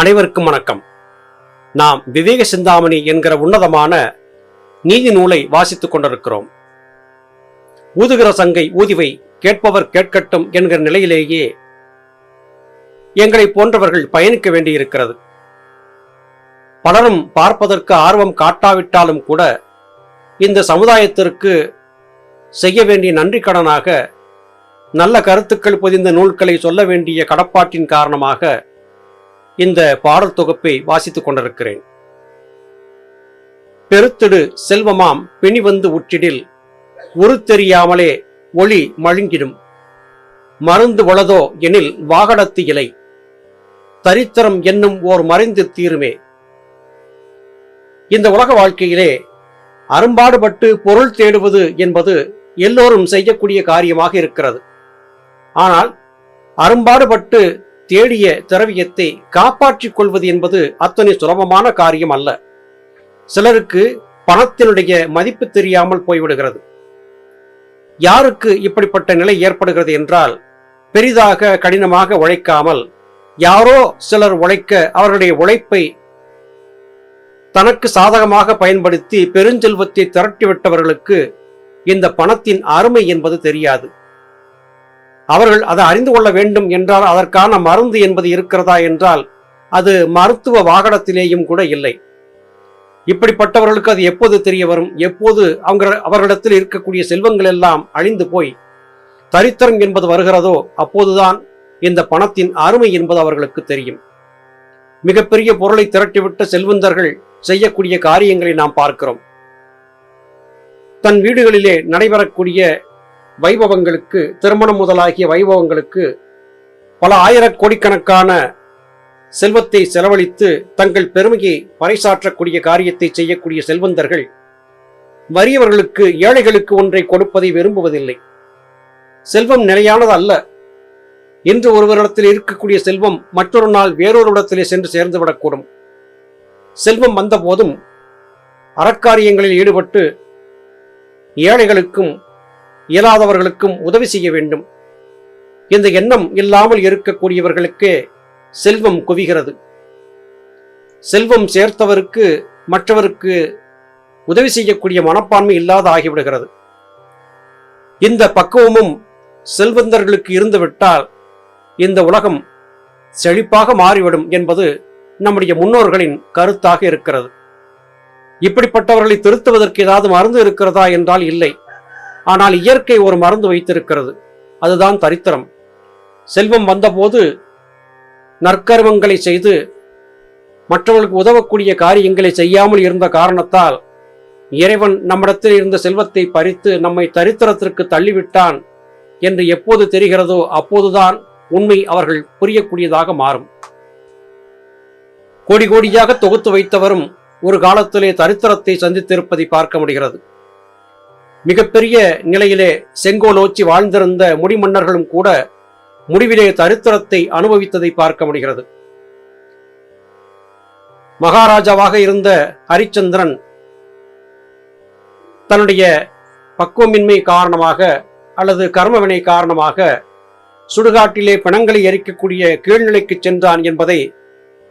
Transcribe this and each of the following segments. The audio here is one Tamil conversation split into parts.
அனைவருக்கும் வணக்கம். நாம் விவேக சிந்தாமணி என்கிற உன்னதமான நீதி நூலை வாசித்துக் கொண்டிருக்கிறோம். ஊதுகிற சங்கை ஊதிவை கேட்பவர் கேட்கட்டும் என்கிற நிலையிலேயே எங்களை போன்றவர்கள் பயணிக்க வேண்டியிருக்கிறது. பலரும் பார்ப்பதற்கு ஆர்வம் காட்டாவிட்டாலும் கூட இந்த சமுதாயத்திற்கு செய்ய வேண்டிய நன்றி கடனாக நல்ல கருத்துக்கள் பொதிந்த நூல்களை சொல்ல வேண்டிய கடப்பாட்டின் காரணமாக இந்த பாடல் தொகுப்பை வாசித்துக் கொண்டிருக்கிறேன். பெருத்திடு செல்வமாம் பிணி வந்து உற்றிடில் உரு தெரியாமலே ஒளி மழுங்கிடும். மருந்து வளதோ எனில் வாகடத்து இலை தரித்திரம் என்னும் ஓர் மறைந்து தீருமே. இந்த உலக வாழ்க்கையிலே அரும்பாடுபட்டு பொருள் தேடுவது என்பது எல்லோரும் செய்யக்கூடிய காரியமாக இருக்கிறது. ஆனால் அரும்பாடுபட்டு தேடிய திரவியத்தை காப்பாற்றிக் கொள்வது என்பது அத்தனை சுலபமான காரியம் அல்ல. சிலருக்கு பணத்தினுடைய மதிப்பு தெரியாமல் போய்விடுகிறது. யாருக்கு இப்படிப்பட்ட நிலை ஏற்படுகிறது என்றால் பெரிதாக கடினமாக உழைக்காமல் யாரோ சிலர் உழைக்க அவர்களுடைய உழைப்பை தனக்கு சாதகமாக பயன்படுத்தி பெருஞ்செல்வத்தை திரட்டிவிட்டவர்களுக்கு இந்த பணத்தின் அருமை என்பது தெரியாது. அவர்கள் அதை அறிந்து கொள்ள வேண்டும் என்றால் அதற்கான மருந்து என்பது இருக்கிறதா என்றால் அது மருத்துவ வாகனத்திலேயும் கூட இல்லை. இப்படிப்பட்டவர்களுக்கு அது எப்போது தெரிய வரும்? எப்போது அவங்க அவர்களிடத்தில் இருக்கக்கூடிய செல்வங்கள் எல்லாம் அழிந்து போய் தரித்திரம் என்பது வருகிறதோ அப்போதுதான் இந்த பணத்தின் அருமை என்பது அவர்களுக்கு தெரியும். மிகப்பெரிய பொருளை திரட்டிவிட்ட செல்வந்தர்கள் செய்யக்கூடிய காரியங்களை நாம் பார்க்கிறோம். தன் வீடுகளிலே நடைபெறக்கூடிய வைபவங்களுக்கு திருமணம் முதலாகிய வைபவங்களுக்கு பல ஆயிர கோடிக்கணக்கான செல்வத்தை செலவழித்து தங்கள் பெருமையை பறைசாற்றக்கூடிய காரியத்தை செய்யக்கூடிய செல்வந்தர்கள் வறியவர்களுக்கு ஏழைகளுக்கு ஒன்றை கொடுப்பதை விரும்புவதில்லை. செல்வம் நிலையானது அல்ல. இன்று ஒருவரிடத்தில் இருக்கக்கூடிய செல்வம் மற்றொரு நாள் வேறொரு இடத்திலே சென்று சேர்ந்துவிடக்கூடும் செல்வம் வந்தபோதும் அறக்காரியங்களில் ஈடுபட்டு ஏழைகளுக்கும் இயலாதவர்களுக்கும் உதவி செய்ய வேண்டும். இந்த எண்ணம் இல்லாமல் இருக்கக்கூடியவர்களுக்கு செல்வம் குவிகிறது. செல்வம் சேர்த்தவருக்கு மற்றவருக்கு உதவி செய்யக்கூடிய மனப்பான்மை இல்லாத ஆகிவிடுகிறது. இந்த பக்குவமும் செல்வந்தர்களுக்கு இருந்துவிட்டால் இந்த உலகம் செழிப்பாக மாறிவிடும் என்பது நம்முடைய முன்னோர்களின் கருத்தாக இருக்கிறது. இப்படிப்பட்டவர்களை திருத்துவதற்கு ஏதாவது மருந்து இருக்கிறதா என்றால் இல்லை. ஆனால் இயற்கை ஒரு மருந்து வைத்திருக்கிறது. அதுதான் தரித்திரம். செல்வம் வந்தபோது நற்கர்மங்களை செய்து மற்றவர்களுக்கு உதவக்கூடிய காரியங்களை செய்யாமல் இருந்த காரணத்தால் இறைவன் நம்மிடத்தில் இருந்த செல்வத்தை பறித்து நம்மை தரித்திரத்திற்கு தள்ளிவிட்டான் என்று எப்போது தெரிகிறதோ அப்போதுதான் உண்மை அவர்கள் புரியக்கூடியதாக மாறும். கோடி கோடியாக தொகுத்து வைத்தவரும் ஒரு காலத்திலே தரித்திரத்தை சந்தித்திருப்பதை பார்க்க முடிகிறது. மிகப்பெரிய நிலையிலே செங்கோலோச்சி வாழ்ந்திருந்த முடிமன்னர்களும் கூட முடிவிலே தரித்திரத்தை அனுபவித்ததை பார்க்க முடிகிறது. மகாராஜாவாக இருந்த ஹரிச்சந்திரன் தன்னுடைய பக்குவமின்மை காரணமாக அல்லது கர்மவினை காரணமாக சுடுகாட்டிலே பிணங்களை எரிக்கக்கூடிய கீழ்நிலைக்கு சென்றான் என்பதை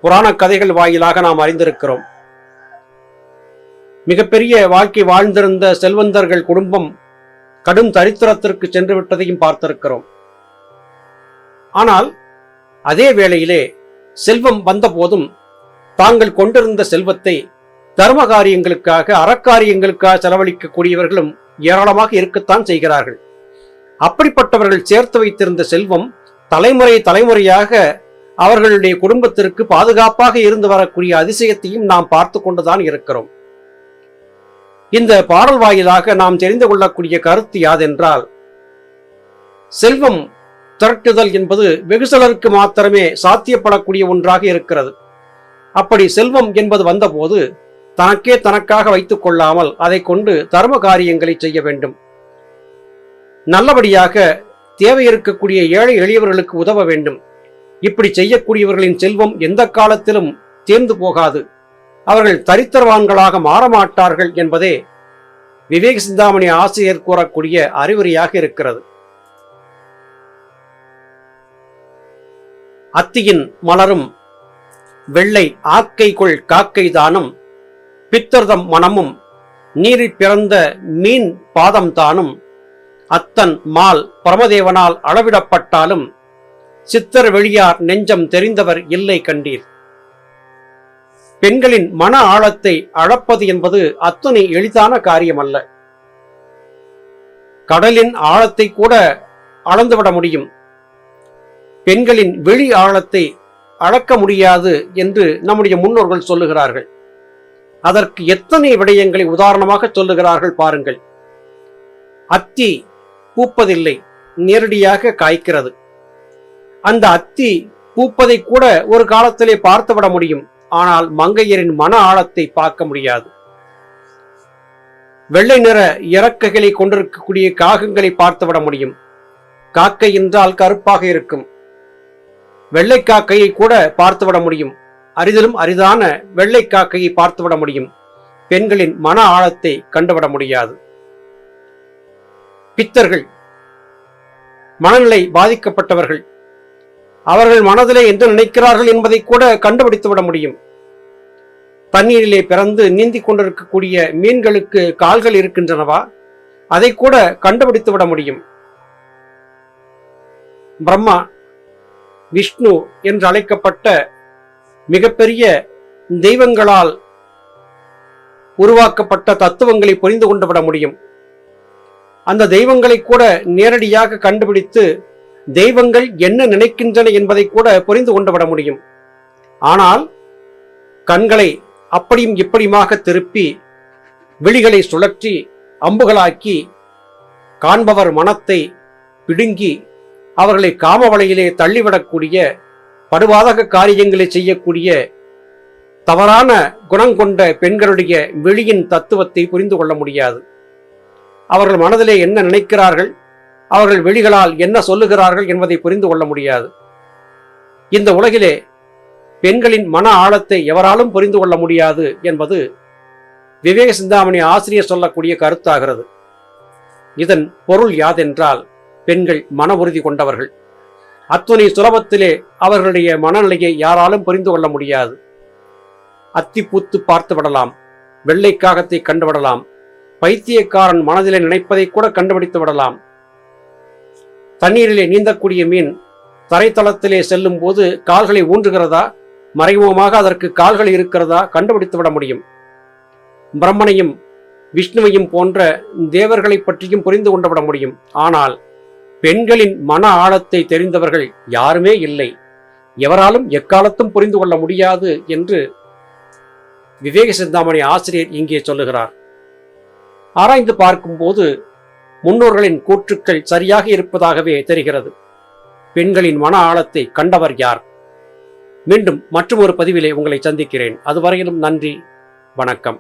புராண கதைகள் வாயிலாக நாம் அறிந்திருக்கிறோம். மிகப்பெரிய வாழ்க்கை வாழ்ந்திருந்த செல்வந்தர்கள் குடும்பம் கடும் தரித்திரத்திற்கு சென்று விட்டதையும் பார்த்திருக்கிறோம். ஆனால் அதே வேளையிலே செல்வம் வந்தபோதும் தாங்கள் கொண்டிருந்த செல்வத்தை தர்ம காரியங்களுக்காக அறக்காரியங்களுக்காக செலவழிக்கக்கூடியவர்களும் ஏராளமாக இருக்கத்தான் செய்கிறார்கள். அப்படிப்பட்டவர்கள் சேர்த்து வைத்திருந்த செல்வம் தலைமுறை தலைமுறையாக அவர்களுடைய குடும்பத்திற்கு பாதுகாப்பாக இருந்து வரக்கூடிய அதிசயத்தையும் நாம் பார்த்து கொண்டுதான் இருக்கிறோம். இந்த பாடல் வாயிலாக நாம் தெரிந்து கொள்ளக்கூடிய கருத்து யாதென்றால் செல்வம் திரட்டுதல் என்பது வெகு சிலருக்கு மாத்திரமே சாத்தியப்படக்கூடிய ஒன்றாக இருக்கிறது. அப்படி செல்வம் என்பது வந்தபோது தனக்கே தனக்காக வைத்துக் கொள்ளாமல் அதை கொண்டு தர்ம காரியங்களை செய்ய வேண்டும். நல்லபடியாக தேவை இருக்கக்கூடிய ஏழை எளியவர்களுக்கு உதவ வேண்டும். இப்படி செய்யக்கூடியவர்களின் செல்வம் எந்த காலத்திலும் தேர்ந்து போகாது. அவர்கள் தரித்திரவான்களாக மாறமாட்டார்கள் என்பதே விவேக சிந்தாமணி ஆசிரியர் கூறக்கூடிய அறிவுரையாக இருக்கிறது. அத்தியின் மலரும் வெள்ளை ஆக்கைக்குள் காக்கை தானும் பித்தர்தம் மனமும் நீரில் பிறந்த மீன் பாதம் தானும் அத்தன் மால் பரமதேவனால் அளவிடப்பட்டாலும் சித்தர் வெளியார் நெஞ்சம் தெரிந்தவர் இல்லை கண்டீர். பெண்களின் மன ஆழத்தை அளப்பது என்பது அத்துணை எளிதான காரியம் அல்ல கடலின் ஆழத்தை கூட அளந்துவிட முடியும். பெண்களின் வெளி ஆழத்தை அளக்க முடியாது என்று நம்முடைய முன்னோர்கள் சொல்லுகிறார்கள். அதற்கு எத்தனை விடயங்களை உதாரணமாக சொல்லுகிறார்கள் பாருங்கள். அத்தி பூப்பதில்லை நேரடியாக காய்க்கிறது. அந்த அத்தி பூப்பதை கூட ஒரு காலத்திலே பார்த்துவிட முடியும். ஆனால் மங்கையரின் மன ஆழத்தை பார்க்க முடியாது. வெள்ளை நிற இறக்கைகளை கொண்டிருக்கக்கூடிய காகங்களை பார்த்துவிட முடியும். காக்கை என்றால் கருப்பாக இருக்கும். வெள்ளை காக்கையை கூட பார்த்துவிட முடியும். அரிதிலும் அரிதான வெள்ளை காக்கையை பார்த்துவிட முடியும். பெண்களின் மன ஆழத்தை கண்டுவிட முடியாது. பித்தர்கள். மனநிலை பாதிக்கப்பட்டவர்கள். அவர்கள் மனதிலே என்று நினைக்கிறார்கள் என்பதை கூட கண்டுபிடித்து விட முடியும். தண்ணீரிலே பிறந்து நீந்தி கொண்டிருக்கக்கூடிய மீன்களுக்கு கால்கள் இருக்கின்றனவா? அதை கூட கண்டுபிடித்து விட முடியும். பிரம்மா விஷ்ணு என்று அழைக்கப்பட்ட மிகப்பெரிய தெய்வங்களால் உருவாக்கப்பட்ட தத்துவங்களை புரிந்து கொண்டு விட முடியும். அந்த தெய்வங்களை கூட நேரடியாக கண்டுபிடித்து தெய்வங்கள் என்ன நினைக்கின்றன என்பதை கூட புரிந்து கொண்டு விட முடியும். ஆனால் கண்களை அப்படியும் இப்படியுமாக திருப்பி விழிகளை சுழற்றி அம்புகளாக்கி காண்பவர் மனத்தை பிடுங்கி அவர்களை காமவலையிலே தள்ளிவிடக்கூடிய படுவாதக காரியங்களை செய்யக்கூடிய தவறான குணம் கொண்ட பெண்களுடைய வெளியின் தத்துவத்தை புரிந்து கொள்ள முடியாது. அவர்கள் மனதிலே என்ன நினைக்கிறார்கள்? அவர்கள் வெளிகளால் என்ன சொல்லுகிறார்கள் என்பதை புரிந்து கொள்ள முடியாது. இந்த உலகிலே பெண்களின் மன ஆழத்தை எவராலும் புரிந்து கொள்ள முடியாது என்பது விவேக சிந்தாமணி ஆசிரியர் சொல்லக்கூடிய கருத்தாகிறது. இதன் பொருள் யாதென்றால் பெண்கள் மன உறுதி கொண்டவர்கள். அத்துணை சுலபத்திலே அவர்களுடைய மனநிலையை யாராலும் புரிந்து கொள்ள முடியாது. அத்தி பூத்து பார்த்து விடலாம் வெள்ளை கண்டுவிடலாம் பைத்தியக்காரன் மனதிலே நினைப்பதை கூட கண்டுபிடித்து விடலாம். தண்ணீரிலே நீந்தக்கூடிய மீன் தரைத்தளத்திலே செல்லும் போது கால்களை ஊன்றுகிறதா? மறைமுகமாக அதற்கு கால்கள் இருக்கிறதா? கண்டுபிடித்து விட முடியும். பிரம்மனையும் விஷ்ணுவையும் போன்ற தேவர்களை பற்றியும் புரிந்து கொண்டு விட முடியும். ஆனால் பெண்களின் மன ஆழத்தை தெரிந்தவர்கள் யாருமே இல்லை. எவராலும் எக்காலத்தும் புரிந்து கொள்ள முடியாது என்று விவேக சிந்தாமணி ஆசிரியர் இங்கே சொல்லுகிறார். ஆராய்ந்து பார்க்கும்போது முன்னோர்களின் கூற்றுக்கள் சரியாக இருப்பதாகவே தெரிகிறது. பெண்களின் மன ஆழத்தை கண்டவர் யார்? மீண்டும் மற்றும் ஒரு பதிவிலே உங்களை சந்திக்கிறேன். அதுவரையிலும் நன்றி வணக்கம்.